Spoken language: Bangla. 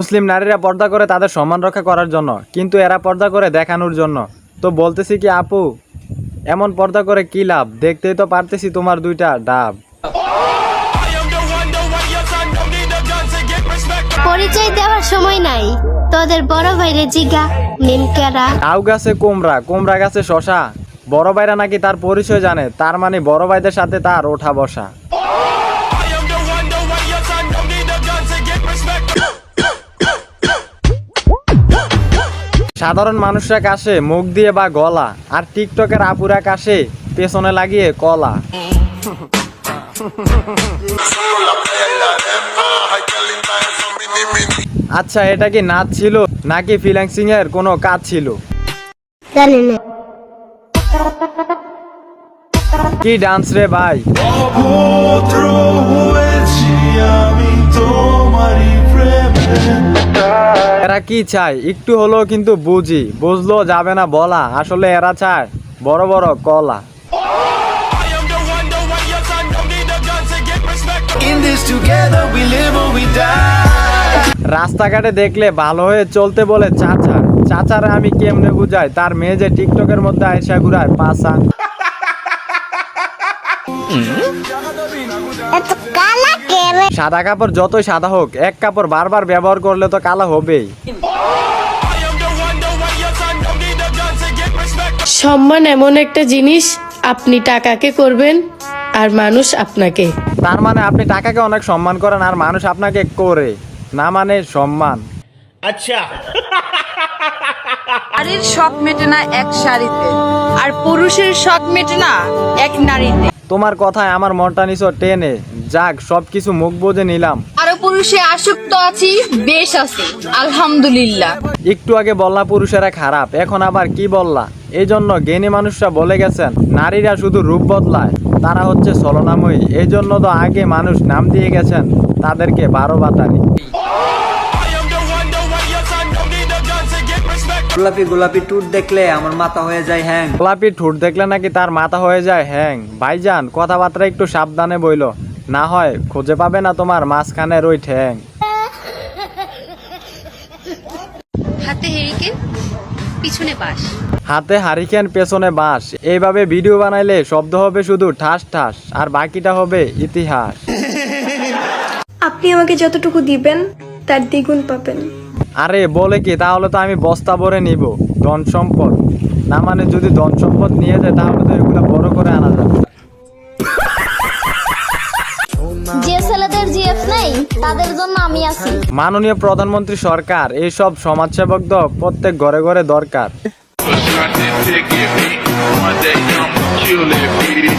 মুসলিম নারীরা পর্দা করে তাদের সম্মান রক্ষা করার জন্য কিন্তু এরা পর্দা করে দেখানোর জন্য। তো বলতেছি কি আপু এমন পর্দা করে কি লাভ? দেখতেই তো পারতেছি তোমার দুইটা ডাব। পরিচয় দেওয়ার সময় নাই। তোদের বড় ভাইরে জিগা নিমকেরা লাউ গাছে কোমরা কোমরা গাছে শশা। বড় ভাইরা নাকি তার পরিচয় জানে তার মানে বড় ভাইদের সাথে তার ওঠা বসা। সাধারণ মানুষরা কাশে মুখ দিয়ে বা গলা আর টিকটকের আপুরা কাশে পেছনে লাগিয়ে কলা। আচ্ছা এটা কি নাচ ছিল নাকি ফিলান্সিং এর কোনো কাজ ছিল? কি ডান্স রে ভাই? এরা কি চায়? একটু হলেও কিন্তু বুঝি। বুঝলো যাবে না বলা। আসলে এরা চায় বড় বড় কলা। রাস্তাঘাটে দেখলে ভালো হয়ে চলতে বলে চাচা। চাচারা আমি কেমনে বুঝাই? তার মেয়ে যে টিকটকের মধ্যে আয়সা ঘুরায় কেরে সাদা কাপড় যতই সাদা হোক এক কাপড় বারবার ব্যবহার করলে তো কালো হবেই। সম্মান এমন একটা জিনিস আপনি টাকাকে করবেন আর মানুষ আপনাকে। তার মানে আপনি টাকাকে অনেক সম্মান করেন আর মানুষ আপনাকে করে না মানে সম্মান। আচ্ছা। নারীর শখ মেটে না এক শাড়িতে আর পুরুষের শখ মেটে না এক নারীতে। তোমার কথায় আমার মনটা নিছো টেনে। যাক সবকিছু মুখ বুঝে নিলাম। আরও পুরুষে আসক্ত আছি বেশ আছি। আলহামদুলিল্লাহ। একটু আগে বললা পুরুষেরা খারাপ এখন আবার কি বললা? এই জন্য জ্ঞানী মানুষরা বলে গেছেন নারীরা শুধু রূপ বদলায় তারা হচ্ছে ছলনাময়ী। এই জন্য তো আগে মানুষ নাম দিয়ে গেছেন তাদেরকে বারো বাতারি। গোলাপি গোলাপি টুট দেখলে আমার মাথা হয়ে যায় হ্যাং। গোলাপি ঠোঁট দেখলে নাকি তার মাথা হয়ে যায় হ্যাং। ভাইজান কথাবার্তা একটু সাবধানে বইলো। না হয় খুঁজে পাবে না তোমার মাঝখানের ওই ঠ্যাং। হাতে হেরিকেন পিছনে বাস হাতে হারিকেন পেছনে বাঁশ। এইভাবে ভিডিও বানাইলে শব্দ হবে শুধু ঠাস ঠাস আর বাকিটা হবে ইতিহাস। আপনি আমাকে যতটুকু দিবেন তার দ্বিগুণ পাবেন। আরে বলে কি তাহলে তো আমি বস্তা ভরে নিব ধন সম্পদ। না মানে যদি ধন সম্পদ নিয়ে যায় তাহলে তো এগুলো বড় করে আনা যাবে। যে ছেলেদের জিএফ নেই তাদের জন্য আমি আছি। মাননীয় প্রধানমন্ত্রী সরকার এইসব সমাজসেবক তো প্রত্যেক ঘরে ঘরে দরকার। Trying to get me one day I'm gonna kill it, baby.